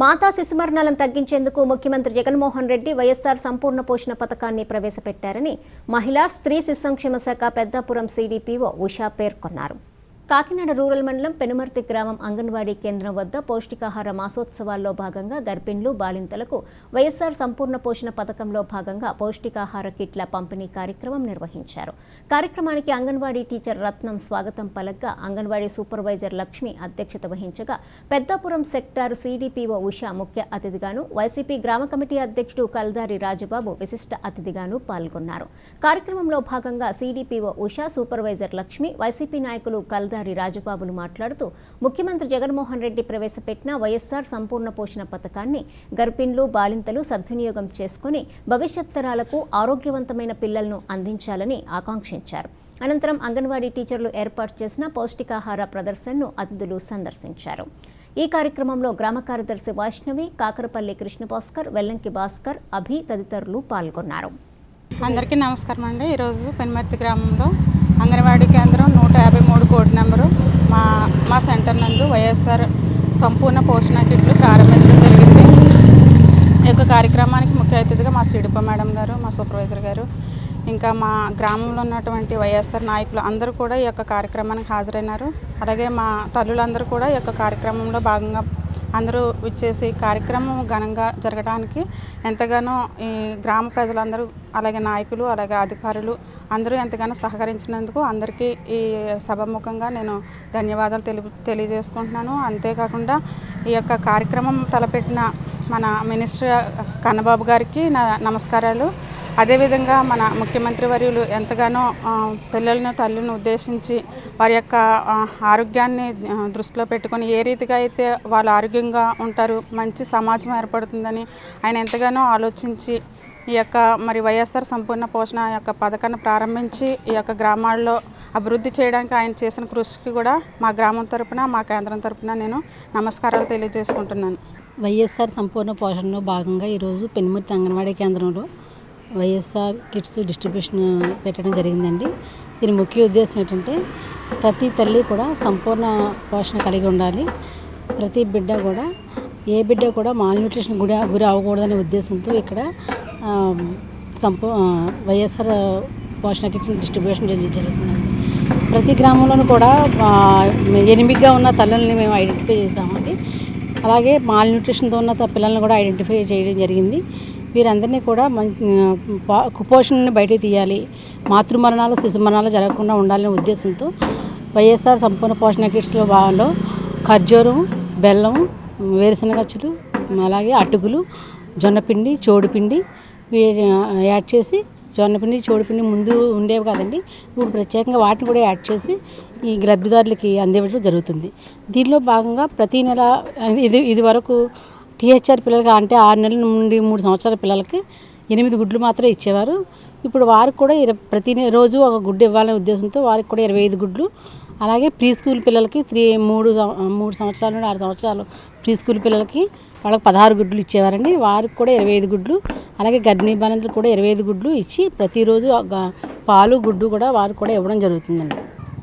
మాతా శిశుమరణాలను తగ్గించేందుకు ముఖ్యమంత్రి జగన్మోహన్ రెడ్డి వైఎస్సార్ సంపూర్ణ పోషణ పథకాన్ని ప్రవేశపెట్టారని మహిళా స్త్రీ శిశు సంక్షేమ శాఖ పెద్దాపురం సీడీపీఓ ఉషా పేర్కొన్నారు. కాకినాడ రూరల్ మండలం పెనుమర్తి గ్రామం అంగన్వాడీ కేంద్రం వద్ద పౌష్టికాహార మాసోత్సవాల్లో భాగంగా గర్భిణులు బాలింతలకు వైఎస్ఆర్ సంపూర్ణ పోషణ పథకంలో భాగంగా పౌష్టికాహార కిట్ల పంపిణీ కార్యక్రమం నిర్వహించారు. కార్యక్రమానికి అంగన్వాడీ టీచర్ రత్నం స్వాగతం పలగ్గా అంగన్వాడీ సూపర్వైజర్ లక్ష్మి అధ్యక్షత వహించగా పెద్దాపురం సెక్టార్ సీడీపీఓ ఉషా ముఖ్య అతిథిగాను వైసీపీ గ్రామ కమిటీ అధ్యక్షుడు కల్దారి రాజబాబు విశిష్ట అతిథిగాను పాల్గొన్నారు. కార్యక్రమంలో భాగంగా CDPO Usha supervisor Lakshmi YCP నాయకులు కల్దారి రాజబాబులు మాట్లాడుతూ ముఖ్యమంత్రి జగన్మోహన్ రెడ్డి ప్రవేశపెట్టిన వైఎస్సార్ సంపూర్ణ పోషణ పథకాన్ని గర్భిణులు బాలింతలు సద్వినియోగం చేసుకుని భవిష్యత్ తరాలకు ఆరోగ్యవంతమైన పిల్లలను అందించాలని ఆకాంక్షించారు. అనంతరం అంగన్వాడీ టీచర్లు ఏర్పాటు చేసిన పౌష్టికాహార ప్రదర్శనను అతిథులు సందర్శించారు. ఈ కార్యక్రమంలో గ్రామ కార్యదర్శి వైష్ణవి కాకరపల్లి కృష్ణభాస్కర్ వెల్లంకి భాస్కర్ అభి తదితరులు పాల్గొన్నారు. అందరికీ నమస్కారం అండి. ఈరోజు పెనుమర్తి గ్రామంలో అంగన్వాడీ కేంద్రం నూట యాభై కోడ్ నెంబరు మా మా సెంటర్ నందు వైఎస్ఆర్ సంపూర్ణ పోషణ కిట్లు ప్రారంభించడం జరిగింది. ఈ యొక్క కార్యక్రమానికి ముఖ్య అతిథిగా మా సిడిప మేడం గారు మా సూపర్వైజర్ గారు ఇంకా మా గ్రామంలో ఉన్నటువంటి వైఎస్ఆర్ నాయకులు అందరూ కూడా ఈ యొక్క కార్యక్రమానికి హాజరైనారు. అలాగే మా తల్లులందరూ కూడా ఈ యొక్క కార్యక్రమంలో భాగంగా అందరూ విచ్చేసి కార్యక్రమం ఘనంగా జరగడానికి ఎంతగానో ఈ గ్రామ ప్రజలందరూ అలాగే నాయకులు అలాగే అధికారులు అందరూ ఎంతగానో సహకరించినందుకు అందరికీ ఈ సభముఖంగా నేను ధన్యవాదాలు తెలి తెలియజేసుకుంటున్నాను. అంతేకాకుండా ఈ యొక్క కార్యక్రమం తలపెట్టిన మన మినిస్టర్ కన్నబాబు గారికి నా నమస్కారాలు. అదేవిధంగా మన ముఖ్యమంత్రి వర్యులు ఎంతగానో పిల్లలను తల్లిని ఉద్దేశించి వారి యొక్క ఆరోగ్యాన్ని దృష్టిలో పెట్టుకొని ఏ రీతిగా అయితే వాళ్ళు ఆరోగ్యంగా ఉంటారు మంచి సమాజం ఏర్పడుతుందని ఆయన ఎంతగానో ఆలోచించి ఈ యొక్క మరి వైఎస్ఆర్ సంపూర్ణ పోషణ యొక్క పథకాన్ని ప్రారంభించి ఈ యొక్క గ్రామాల్లో అభివృద్ధి చేయడానికి ఆయన చేసిన కృషికి కూడా మా గ్రామం తరపున మా కేంద్రం తరపున నేను నమస్కారాలు తెలియజేసుకుంటున్నాను. వైఎస్ఆర్ సంపూర్ణ పోషణలో భాగంగా ఈరోజు పెనుమర్తి అంగన్వాడీ కేంద్రంలో వైఎస్ఆర్ కిట్స్ డిస్ట్రిబ్యూషన్ పెట్టడం జరిగిందండి. దీని ముఖ్య ఉద్దేశం ఏంటంటే ప్రతి తల్లి కూడా సంపూర్ణ పోషణ కలిగి ఉండాలి. ప్రతి బిడ్డ కూడా ఏ బిడ్డ కూడా మాల్న్యూట్రిషన్ గురి గురి అవ్వకూడదనే ఉద్దేశంతో ఇక్కడ సంపూ వైఎస్ఆర్ పోషణ కిట్స్ డిస్ట్రిబ్యూషన్ జరి- జరుగుతుందండి. ప్రతి గ్రామంలోనూ కూడా ఎనిమిదిగా ఉన్న తల్లుల్ని మేము ఐడెంటిఫై చేసామండి. అలాగే మాల్ న్యూట్రిషన్తో ఉన్న పిల్లల్ని కూడా ఐడెంటిఫై చేయడం జరిగింది. వీరందరినీ కూడా మంచి పా- కుపోషణని బయటికి తీయాలి. మాతృమరణాలు శిశు మరణాలు జరగకుండా ఉండాలనే ఉద్దేశంతో వైఎస్ఆర్ సంపూర్ణ పోషణ కిట్స్లో భాగంలో ఖర్జూరం బెల్లం వేరుశనగచ్చులు అలాగే అటుకులు జొన్నపిండి చోడుపిండి వీ యాడ్ చేసి జొన్నపిండి చోడుపిండి ముందు ఉండేవి కదండి. ఇప్పుడు ప్రత్యేకంగా వాటిని కూడా యాడ్ చేసి ఈ లబ్ధిదారులకి అందివ్వడం జరుగుతుంది. దీనిలో భాగంగా ప్రతి నెల ఇది ఇది వరకు టీహెచ్ఆర్ పిల్లలకి అంటే ఆరు నెలల నుండి మూడు సంవత్సరాల పిల్లలకి ఎనిమిది గుడ్లు మాత్రమే ఇచ్చేవారు. ఇప్పుడు వారికి కూడా ఇరవై ప్రతి రోజు ఒక గుడ్డు ఇవ్వాలనే ఉద్దేశంతో వారికి కూడా ఇరవై ఐదు గుడ్లు. అలాగే ప్రీ స్కూల్ పిల్లలకి త్రీ మూడు మూడు సంవత్సరాల నుండి ఆరు సంవత్సరాలు ప్రీ స్కూల్ పిల్లలకి వాళ్ళకి పదహారు గుడ్లు ఇచ్చేవారండి. వారికి కూడా ఇరవై ఐదు గుడ్లు. అలాగే గర్భిణీ బాలింతలకు కూడా ఇరవై ఐదు గుడ్లు ఇచ్చి ప్రతిరోజు పాలు గుడ్డు కూడా వారికి కూడా ఇవ్వడం జరుగుతుందండి.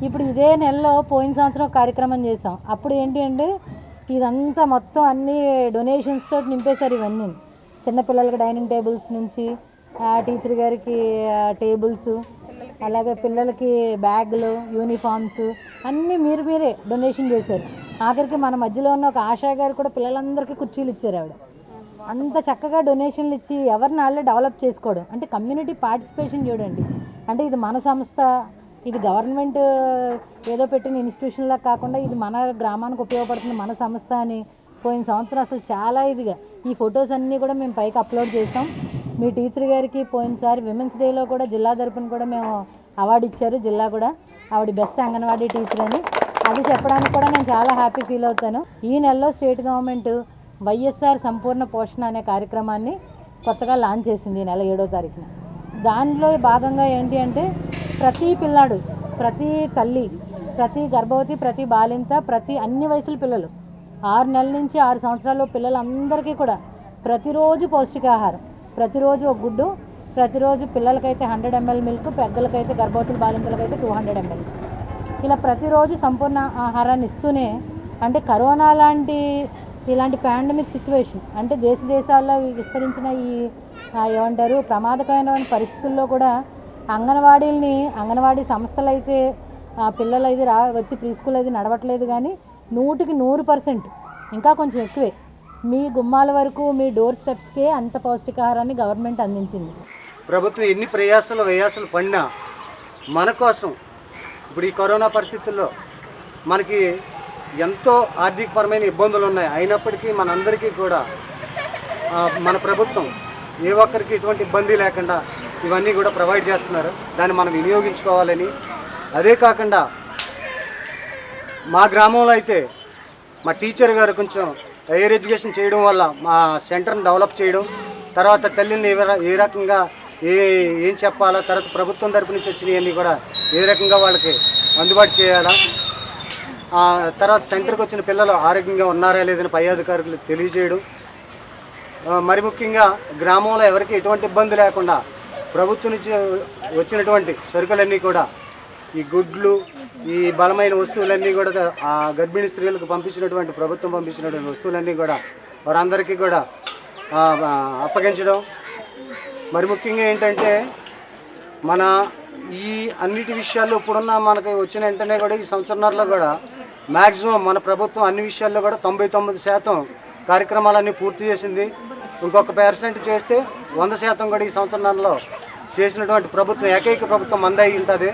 ఇప్పుడు ఇదే నెలలో పోయిన సంవత్సరం ఒక కార్యక్రమం చేసాం అప్పుడు ఏంటి అంటే ఇదంతా మొత్తం అన్ని డొనేషన్స్ తోటి నింపేశారు ఇవన్నీ. చిన్నపిల్లలకి డైనింగ్ టేబుల్స్ నుంచి టీచర్ గారికి టేబుల్స్ అలాగే పిల్లలకి బ్యాగులు యూనిఫామ్స్ అన్నీ మీరు మీరే డొనేషన్ చేశారు. ఆఖరికి మన మధ్యలో ఉన్న ఒక ఆశా గారు కూడా పిల్లలందరికీ కుర్చీలు ఇచ్చారు ఆవిడ. అంత చక్కగా డొనేషన్లు ఇచ్చి ఎవరిని వాళ్ళే డెవలప్ చేసుకోవడం. అంటే కమ్యూనిటీ పార్టిసిపేషన్ చూడండి. అంటే ఇది మన సంస్థ ఇది గవర్నమెంట్ ఏదో పెట్టిన ఇన్స్టిట్యూషన్లా కాకుండా ఇది మన గ్రామానికి ఉపయోగపడుతుంది మన సంస్థ అని పోయిన సంవత్సరం అసలు చాలా ఇదిగా. ఈ ఫొటోస్ అన్నీ కూడా మేము పైకి అప్లోడ్ చేసాం మీ టీచర్ గారికి పోయినసారి విమెన్స్ డేలో కూడా జిల్లా తరపున కూడా మేము అవార్డు ఇచ్చారు జిల్లా కూడా. ఆవిడ బెస్ట్ అంగన్వాడీ టీచర్ అని. అది చెప్పడానికి కూడా నేను చాలా హ్యాపీ ఫీల్ అవుతాను. ఈ నెలలో స్టేట్ గవర్నమెంట్ వైఎస్ఆర్ సంపూర్ణ పోషణ అనే కార్యక్రమాన్ని కొత్తగా లాంచ్ చేసింది ఈ నెల ఏడో తారీఖున. దానిలో భాగంగా ఏంటి అంటే ప్రతి పిల్లాడు ప్రతి తల్లి ప్రతి గర్భవతి ప్రతి బాలింత ప్రతి అన్ని వయసుల పిల్లలు ఆరు నెలల నుంచి ఆరు సంవత్సరాలు పిల్లలందరికీ కూడా ప్రతిరోజు పౌష్టికాహారం. ప్రతిరోజు ఒక గుడ్డు ప్రతిరోజు పిల్లలకైతే హండ్రెడ్ ఎంఎల్ మిల్క్ పెద్దలకైతే గర్భవతుల బాలింతలకైతే టూ హండ్రెడ్ ఎంఎల్. ఇలా ప్రతిరోజు సంపూర్ణ ఆహారాన్ని ఇస్తూనే అంటే కరోనా లాంటి ఇలాంటి పాండమిక్ సిచ్యువేషన్ అంటే దేశ దేశాల్లో విస్తరించిన ఈ ఏమంటారు ప్రమాదకరమైన పరిస్థితుల్లో కూడా అంగన్వాడీలని అంగన్వాడీ సంస్థలు అయితే ఆ, పిల్లలు అయితే రా వచ్చి ప్రీ స్కూల్ అయితే నడవట్లేదు కానీ నూటికి నూరు పర్సెంట్ ఇంకా కొంచెం ఎక్కువే. మీ గుమ్మాల వరకు మీ డోర్ స్టెప్స్కే అంత పౌష్టికాహారాన్ని గవర్నమెంట్ అందించింది. ప్రభుత్వం ఎన్ని ప్రయాసాలు వ్యయాసాలు పడినా మన కోసం ఇప్పుడు ఈ కరోనా పరిస్థితుల్లో మనకి ఎంతో ఆర్థికపరమైన ఇబ్బందులు ఉన్నాయి. అయినప్పటికీ మనందరికీ కూడా మన ప్రభుత్వం ఏ ఒక్కరికి ఎటువంటి ఇబ్బంది లేకుండా ఇవన్నీ కూడా ప్రొవైడ్ చేస్తున్నారు. దాన్ని మనం వినియోగించుకోవాలని. అదే కాకుండా మా గ్రామంలో అయితే మా టీచర్ గారు కొంచెం హైయర్ ఎడ్యుకేషన్ చేయడం వల్ల మా సెంటర్ని డెవలప్ చేయడం తర్వాత తల్లిని ఏ ఏ రకంగా ఏ ఏం చెప్పాలా తర్వాత ప్రభుత్వం తరపు నుంచి వచ్చినవన్నీ కూడా ఏ రకంగా వాళ్ళకి అందుబాటు చేయాలా తర్వాత సెంటర్కి వచ్చిన పిల్లలు ఆరోగ్యంగా ఉన్నారా లేదని పై అధికారులు తెలియజేయడం. మరి ముఖ్యంగా గ్రామంలో ఎవరికి ఎటువంటి ఇబ్బంది లేకుండా ప్రభుత్వం నుంచి వచ్చినటువంటి సరుకులన్నీ కూడా ఈ గుడ్లు ఈ బలమైన వస్తువులన్నీ కూడా ఆ గర్భిణీ స్త్రీలకు పంపించినటువంటి ప్రభుత్వం పంపించినటువంటి వస్తువులన్నీ కూడా వారందరికీ కూడా అప్పగించడం. మరి ముఖ్యంగా ఏంటంటే మన ఈ అన్నిటి విషయాల్లో ఇప్పుడున్న మనకి వచ్చిన వెంటనే కూడా ఈ సంవత్సరంలో కూడా మ్యాక్సిమం మన ప్రభుత్వం అన్ని విషయాల్లో కూడా తొంభై తొమ్మిది శాతం కార్యక్రమాలన్నీ పూర్తి చేసింది. ఇంకొక పర్సెంట్ చేస్తే వంద శాతం కూడా ఈ సంవత్సరంలో చేసినటువంటి ప్రభుత్వం ఏకైక ప్రభుత్వం మంద అయి ఉంటుంది